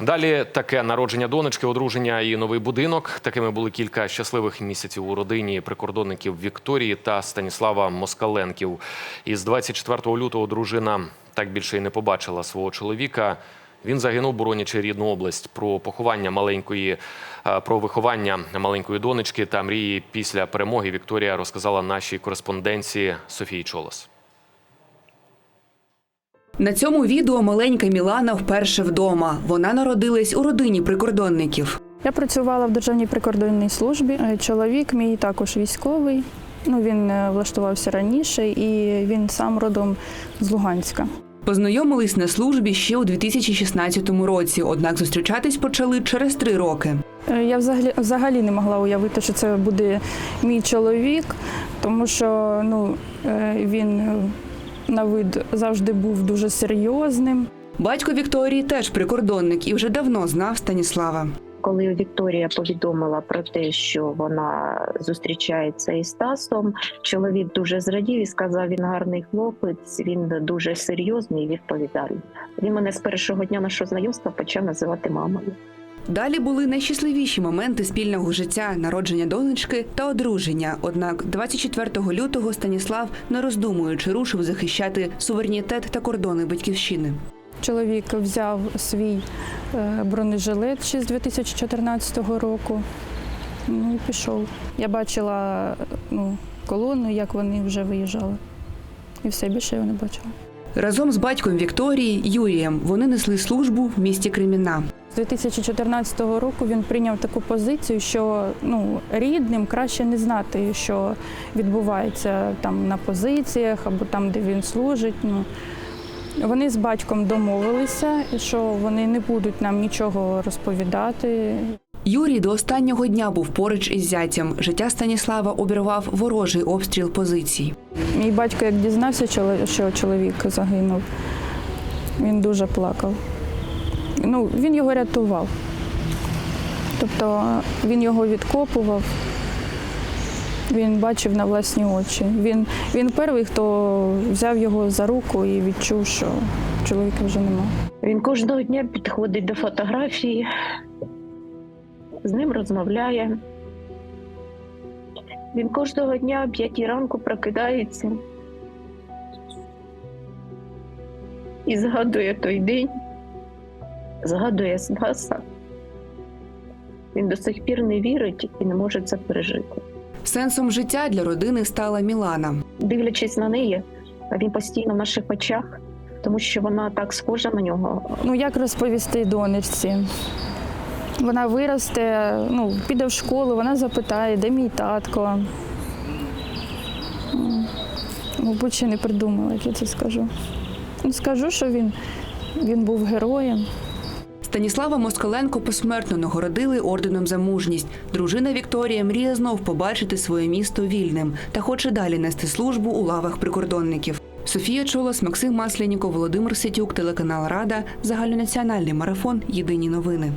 Далі таке народження донечки, одруження і новий будинок. Такими були кілька щасливих місяців у родині прикордонників Вікторії та Станіслава Москаленків. Із 24 лютого дружина так більше й не побачила свого чоловіка. Він загинув, боронячи рідну область. Про поховання маленької, е, про виховання маленької донечки та мрії після перемоги Вікторія розказала нашій кореспонденції Софії Чолос. На цьому відео маленька Мілана вперше вдома. Вона народилась у родині прикордонників. Я працювала в Державній прикордонній службі. Е, Чоловік мій також військовий. Ну, він е, влаштувався раніше і він сам родом з Луганська. Познайомились на службі ще у 2016 році, однак зустрічатись почали через три роки. Е, Я взагалі, взагалі не могла уявити, що це буде мій чоловік, тому що ну, він на вид завжди був дуже серйозним. Батько Вікторії теж прикордонник і вже давно знав Станіслава. Коли Вікторія повідомила про те, що вона зустрічається із Стасом, чоловік дуже зрадів і сказав: він гарний хлопець, він дуже серйозний і відповідальний. Він мене з першого дня нашого знайомства почав називати мамою. Далі були найщасливіші моменти спільного життя, народження донечки та одруження. Однак 24 лютого Станіслав, не роздумуючи, рушив захищати суверенітет та кордони батьківщини. Чоловік взяв свій е, бронежилет ще з 2014 року. Ну і пішов. Я бачила ну, колону, як вони вже виїжджали. І все більше я не бачила. Разом з батьком Вікторії Юрієм вони несли службу в місті Кремінна. З 2014 року він прийняв таку позицію, що ну, рідним краще не знати, що відбувається там на позиціях або там, де він служить. Ну, вони з батьком домовилися, що вони не будуть нам нічого розповідати. Юрій до останнього дня був поруч із зятям. Життя Станіслава обірвав ворожий обстріл позицій. Мій батько, як дізнався, що чоловік загинув, він дуже плакав. Ну, він його рятував. Тобто він його відкопував, він бачив на власні очі. Він, він перший, хто взяв його за руку і відчув, що чоловіка вже немає. Він кожного дня підходить до фотографії, з ним розмовляє. Він кожного дня о п'ятій ранку прокидається і згадує той день, згадує Стаса. Він до сих пір не вірить і не може це пережити. Сенсом життя для родини стала Мілана. Дивлячись на неї, він постійно в наших очах, тому що вона так схожа на нього. Ну, як розповісти донечці? Вона виросте, ну, піде в школу, вона запитає, де мій татко. М, Мабуть, ще не придумала, як я це скажу. Ну, Скажу, що він, він був героєм. Станіслава Москаленко посмертно нагородили орденом за мужність. Дружина Вікторія мріє знов побачити своє місто вільним та хоче далі нести службу у лавах прикордонників. Софія Чолос, Максим Масляніков, Володимир Ситюк, телеканал Рада, загальнонаціональний марафон. Єдині новини.